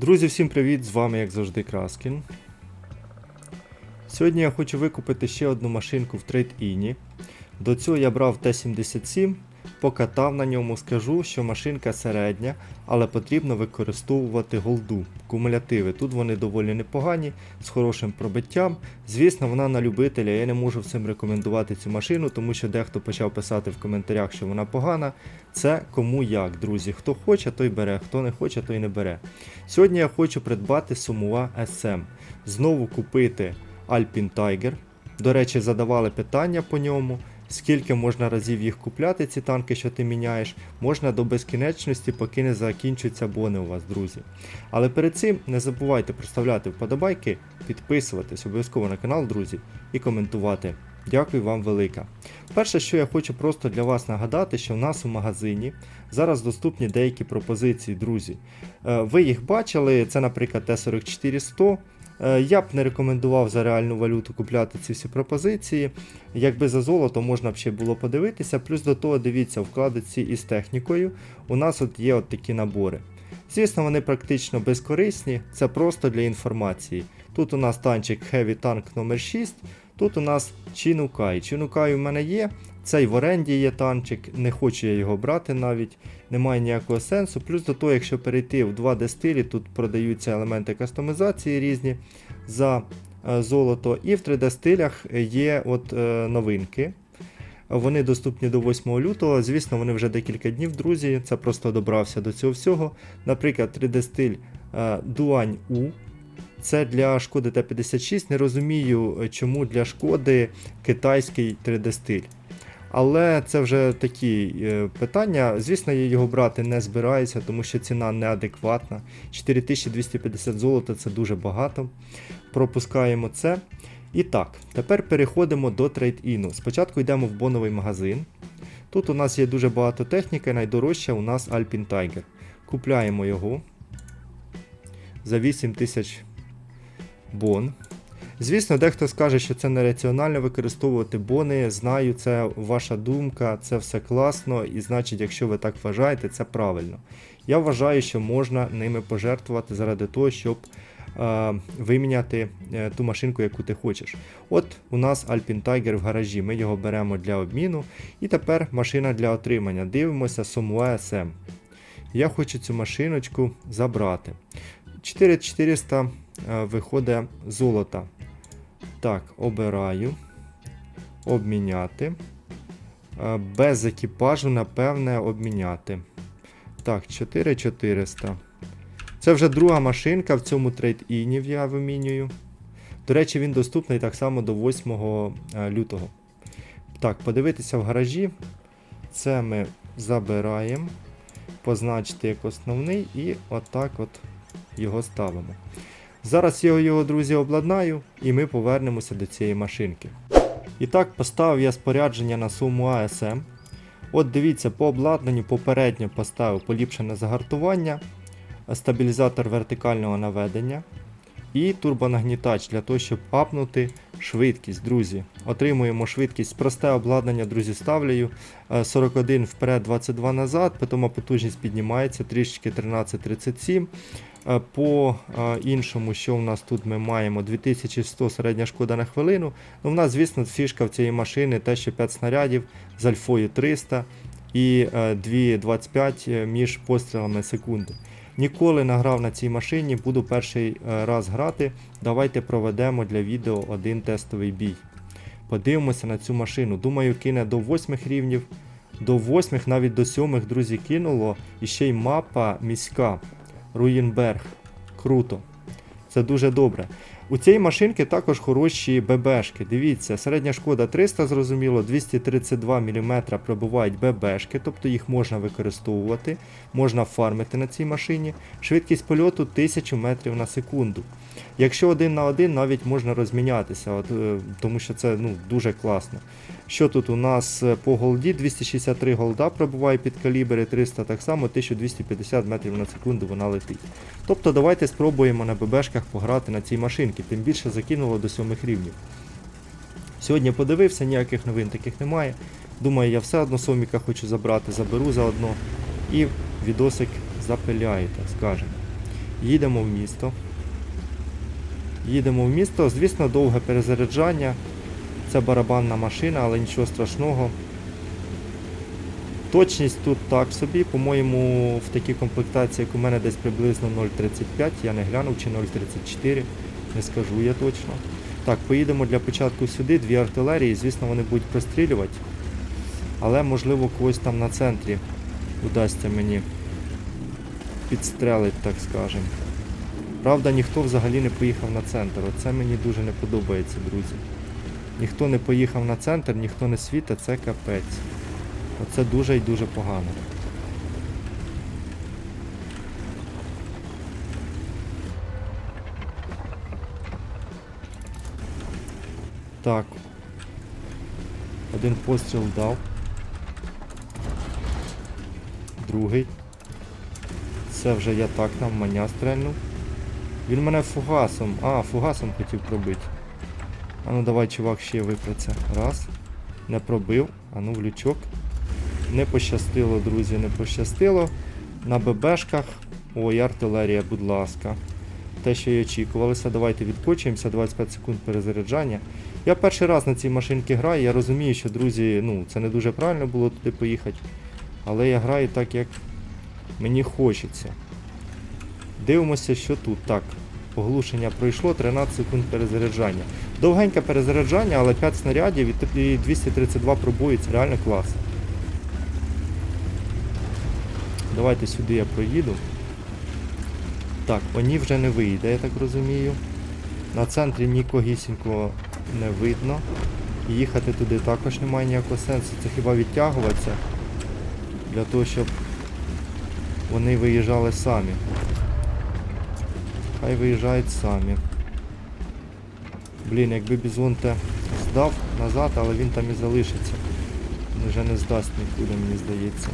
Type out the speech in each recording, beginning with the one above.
Друзі, всім привіт! З вами, як завжди, Краскін. Сьогодні я хочу викупити ще одну машинку в трейд-іні. До цього я брав Т-77, покатав на ньому, скажу, що машинка середня, але потрібно використовувати голду, кумулятиви. Тут вони доволі непогані, з хорошим пробиттям. Звісно, вона на любителя, я не можу всім рекомендувати цю машину, тому що дехто почав писати в коментарях, що вона погана. Це кому як, друзі. Хто хоче, той бере, хто не хоче, той не бере. Сьогодні я хочу придбати Сумуа SM. Знову купити Alpine Tiger. До речі, задавали питання по ньому. Скільки можна разів їх купляти, ці танки, що ти міняєш, можна до безкінечності, поки не закінчуються бони у вас, друзі. Але перед цим не забувайте проставляти вподобайки, підписуватись обов'язково на канал, друзі, і коментувати. Дякую вам велика. Перше, що я хочу просто для вас нагадати, що в нас у магазині зараз доступні деякі пропозиції, друзі. Е, Ви їх бачили, це, наприклад, Т-44-100. Е, Я б не рекомендував за реальну валюту купляти ці всі пропозиції. Якби за золото можна б ще було подивитися. Плюс до того, дивіться, вкладиці із технікою у нас от є от такі набори. Звісно, вони практично безкорисні, це просто для інформації. Тут у нас танчик Heavy Tank номер 6 тут у нас Чинукай. Чинукай у мене є, цей в оренді є танчик, не хочу я його брати навіть, немає ніякого сенсу. Плюс до того, якщо перейти в 2D стилі, тут продаються елементи кастомізації різні за е, золото. І в 3D стилях є от е, новинки. Вони доступні до 8 лютого. Звісно, вони вже декілька днів, друзі. Це просто добрався до цього всього. Наприклад, 3D стиль е, Дуань У. Це для шкоди Т-56. Не розумію, е, чому для шкоди китайський 3D стиль. Але це вже такі е, питання. Звісно, я його брати не збираюся, тому що ціна неадекватна. 4250 золота це дуже багато. Пропускаємо це. І так, тепер переходимо до трейд-іну. Спочатку йдемо в боновий магазин. Тут у нас є дуже багато техніки, найдорожча у нас Alpine Tiger. Купляємо його за 8000 бон. Звісно, дехто скаже, що це нераціонально використовувати бони. Знаю, це ваша думка, це все класно, і значить, якщо ви так вважаєте, це правильно. Я вважаю, що можна ними пожертвувати заради того, щоб е, виміняти е, ту машинку, яку ти хочеш. От у нас Alpine Tiger в гаражі, ми його беремо для обміну. І тепер машина для отримання. Дивимося Somua SM. Я хочу цю машиночку забрати. 4400 е, виходить золота. Так, обираю. Обміняти. Е, Без екіпажу, напевне, обміняти. Так, 4400. Це вже друга машинка в цьому трейд-іні я вимінюю. До речі, він доступний так само до 8 е, лютого. Так, подивитися в гаражі. Це ми забираємо. Позначити як основний і отак от його ставимо. Зараз я його, друзі, обладнаю і ми повернемося до цієї машинки. І так, поставив я спорядження на суму ASM. От дивіться, по обладнанню попередньо поставив поліпшене загартування, стабілізатор вертикального наведення і турбонагнітач для того, щоб апнути швидкість, друзі. Отримуємо швидкість, просте обладнання, друзі, ставлю. е, 41 вперед, 22 назад, потім потужність піднімається трішечки 1337. Е, По е, іншому, що в нас тут ми маємо 2100 середня шкода на хвилину. Ну, в нас, звісно, фішка в цієї машини те, що 5 снарядів з альфою 300 і е, 2,25 між пострілами секунди. Ніколи не грав на цій машині, буду перший е, раз грати. Давайте проведемо для відео один тестовий бій. Подивимося на цю машину. Думаю, кине до 8 рівнів, до 8, навіть до 7, друзі, кинуло. І ще й мапа міська. Руїнберг. Круто. Це дуже добре. У цієї машинки також хороші ББшки. Дивіться, середня шкода 300, зрозуміло, 232 мм пробувають ББшки, тобто їх можна використовувати, можна фармити на цій машині. Швидкість польоту 1000 метрів на секунду. Якщо один на один, навіть можна розмінятися, от, е, тому що це ну, дуже класно. Що тут у нас е, по голді? 263 голда пробуває під калібри 300, так само 1250 метрів на секунду вона летить. Тобто давайте спробуємо на ББшках пограти на цій машинці, тим більше закинуло до 7 рівнів. Сьогодні подивився, ніяких новин таких немає. Думаю, я все одно соміка хочу забрати, заберу заодно і відосик запиляю, так скажемо. Їдемо в місто. Їдемо в місто. Звісно, довге перезаряджання. Це барабанна машина, але нічого страшного. Точність тут так собі, по-моєму, в такій комплектації, як у мене десь приблизно 0,35, я не глянув чи 0,34, не скажу я точно. Так, поїдемо для початку сюди, дві артилерії, звісно, вони будуть прострілювати. Але можливо когось там на центрі удасться мені підстрелить, так скажем. Правда, ніхто взагалі не поїхав на центр. Оце мені дуже не подобається, друзі. Ніхто не поїхав на центр, ніхто не світить, це капець. Оце дуже і дуже погано. Так. Один постріл дав. Другий. Це вже я так нам маня стрельнув. Він мене фугасом. А, фугасом хотів пробити. А ну давай, чувак, ще випраця. Раз. Не пробив. А ну в лючок. Не пощастило, друзі, не пощастило. На ББшках. Ой, артилерія, будь ласка. Те, що і очікувалося. Давайте відкочуємося, 25 секунд перезаряджання. Я перший раз на цій машинці граю, я розумію, що, друзі, ну, це не дуже правильно було туди поїхати. Але я граю так, як мені хочеться. Дивимося, що тут. Так, оглушення пройшло, 13 секунд перезаряджання. Довгеньке перезаряджання, але 5 снарядів і і 232 пробої, це реально клас. Давайте сюди я проїду. Так, вони вже не вийде, я так розумію. На центрі нікогісінько не видно. Їхати туди також немає ніякого сенсу. Це хіба відтягуватися для того, щоб вони виїжджали самі. Хай виїжджають самі. Блін, якби бізон те здав назад, але він там і залишиться. Він вже не здасть нікуди, мені здається.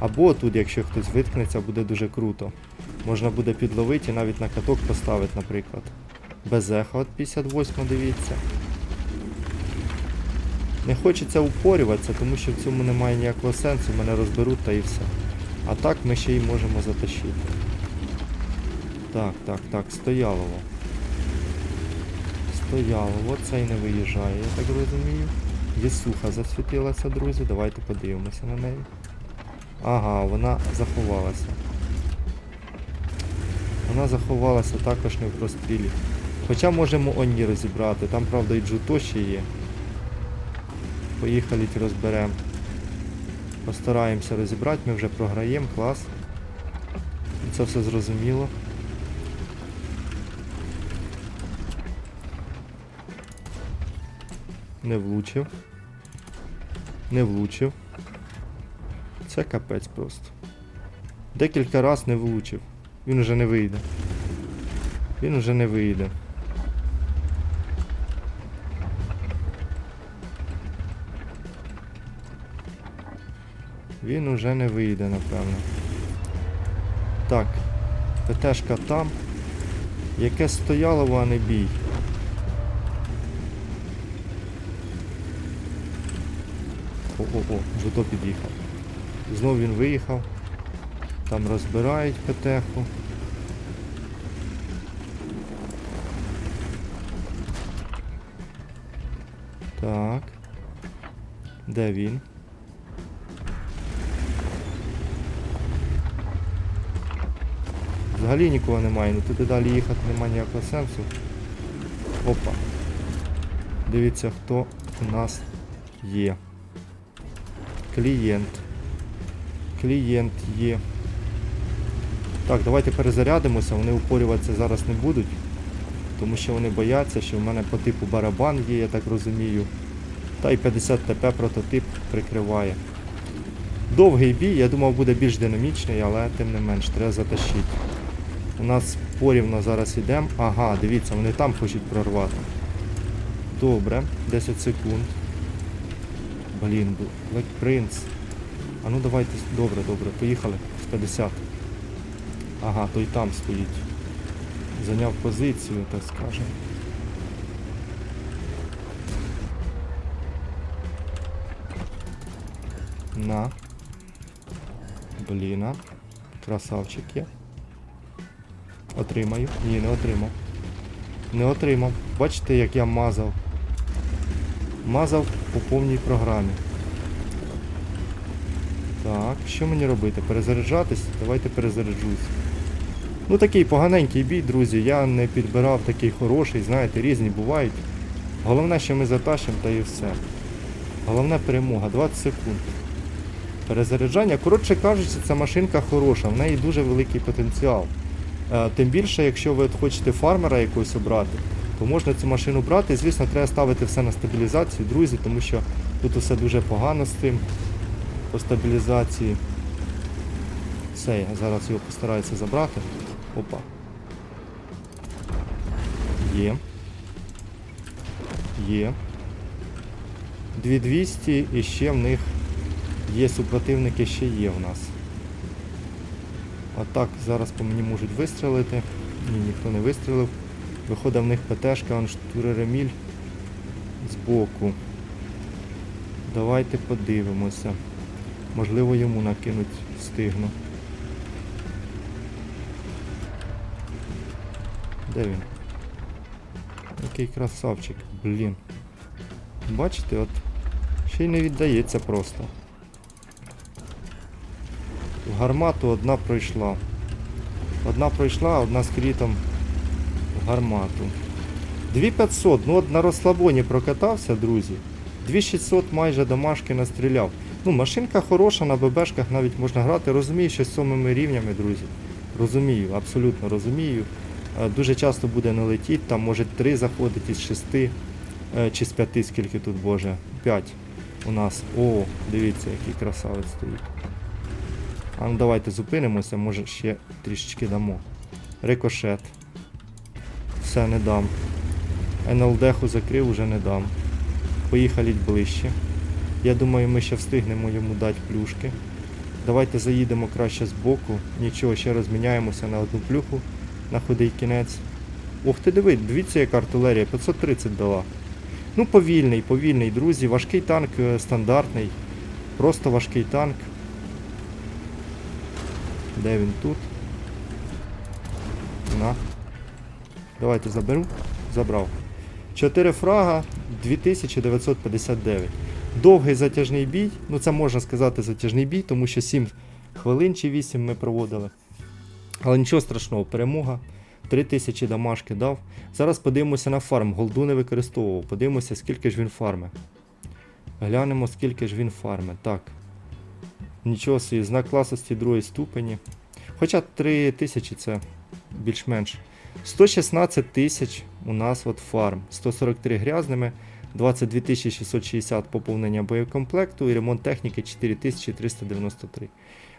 Або тут, якщо хтось виткнеться, буде дуже круто. Можна буде підловити і навіть на каток поставити, наприклад. Без еха от 58, дивіться. Не хочеться упорюватися, тому що в цьому немає ніякого сенсу, мене розберуть та і все. А так ми ще й можемо затащити. Так, так, так, стоялово. Стоялово, цей не виїжджає, я так розумію. Єсуха засвітилася, друзі, давайте подивимося на неї. Ага, вона заховалася. Вона заховалася також не в прострілі. Хоча можемо Оні розібрати, там правда і Джуто ще є. Поїхали розберемо. Постараємося розібрати, ми вже програємо, клас. Це все зрозуміло. Не влучив. Не влучив. Це капець просто. Декілька раз не влучив. Він уже не вийде. Він уже не вийде. Він уже не вийде, напевно. Так. ПТшка там. Яке стояло, а не бій. О-о-о, Жудо під'їхав. Знов він виїхав. Там розбирають ПТХу. Так. Де він? Взагалі нікого немає, ну туди далі їхати немає ніякого сенсу. Опа. Дивіться, хто у нас є. Клієнт. Клієнт є. Так, давайте перезарядимося, вони упорюватися зараз не будуть. Тому що вони бояться, що в мене по типу барабан є, я так розумію. Та й 50 ТП прототип прикриває. Довгий бій, я думав буде більш динамічний, але тим не менш, треба затащити. У нас порівно зараз йдемо. Ага, дивіться, вони там хочуть прорвати. Добре, 10 секунд. Блін, Black Prince. А ну давайте. Добре, добре, поїхали. З 50. Ага, той там стоїть. Зайняв позицію, так скажемо. На. Бліна. Красавчики. Отримаю. Ні, не отримав. Не отримав. Бачите, як я мазав. Мазав по повній програмі. Так, що мені робити? Перезаряджатись? Давайте перезаряджусь. Ну такий поганенький бій, друзі. Я не підбирав такий хороший, знаєте, різні бувають. Головне, що ми затащимо, та і все. Головне перемога, 20 секунд. Перезаряджання. Коротше кажучи, ця машинка хороша, в неї дуже великий потенціал. Е, Тим більше, якщо ви хочете фармера якогось обрати, то можна цю машину брати. Звісно, треба ставити все на стабілізацію, друзі, тому що тут усе дуже погано з тим по стабілізації. Все, я зараз його постараюся забрати. Опа. Є. Є. 2200 і ще в них є супротивники, ще є в нас. А так, зараз по мені можуть вистрелити. Ні, ніхто не вистрелив. Виходить в них ПТшка, он штуререміль збоку. Давайте подивимося. Можливо йому накинуть встигну. Де він? Який красавчик, блін. Бачите, от ще й не віддається просто. Гармату одна пройшла. Одна пройшла, одна з крітом гармату. 2500, ну от на розслабоні прокатався, друзі. 2600 майже домашки настріляв. Ну, машинка хороша, на ББшках навіть можна грати. Розумію, що з сьомими рівнями, друзі. Розумію, абсолютно розумію. Е, Дуже часто буде не летіть, там може 3 заходить із 6 е, чи з 5, скільки тут, боже. 5 у нас. О, дивіться, який красавець стоїть. А ну давайте зупинимося, може ще трішечки дамо. Рикошет. Все, не дам. НЛДху закрив, уже не дам. Поїхали ближче. Я думаю, ми ще встигнемо йому дати плюшки. Давайте заїдемо краще з боку. Нічого, ще розміняємося на одну плюху на худий кінець. Ух ти диви, дивіться, яка артилерія, 530 дала. Ну, повільний, повільний, друзі. Важкий танк е, стандартний. Просто важкий танк. Де він тут? На. Давайте заберу. Забрав. 4 фрага 2959. Довгий затяжний бій. Ну це можна сказати затяжний бій, тому що 7 хвилин чи 8 ми проводили. Але нічого страшного, перемога. 3000 дамашки дав. Зараз подивимося на фарм. Голду не використовував. Подивимося, скільки ж він фарме. Глянемо, скільки ж він фарме. Так. Нічого собі, знак класності другої ступені. Хоча 3000 це більш-менш. 116 тисяч у нас от фарм. 143 грязними, 22 660 поповнення боєкомплекту і ремонт техніки 4393.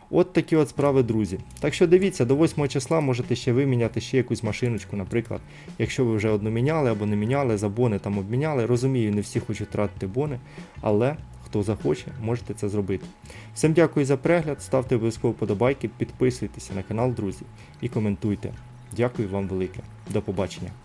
От такі от справи, друзі. Так що дивіться, до 8 числа можете ще виміняти ще якусь машиночку, наприклад, якщо ви вже одну міняли або не міняли, за бони там обміняли. Розумію, не всі хочуть тратити бони, але хто захоче, можете це зробити. Всім дякую за перегляд, ставте обов'язково подобайки, підписуйтеся на канал, друзі, і коментуйте. Дякую вам велике. До побачення.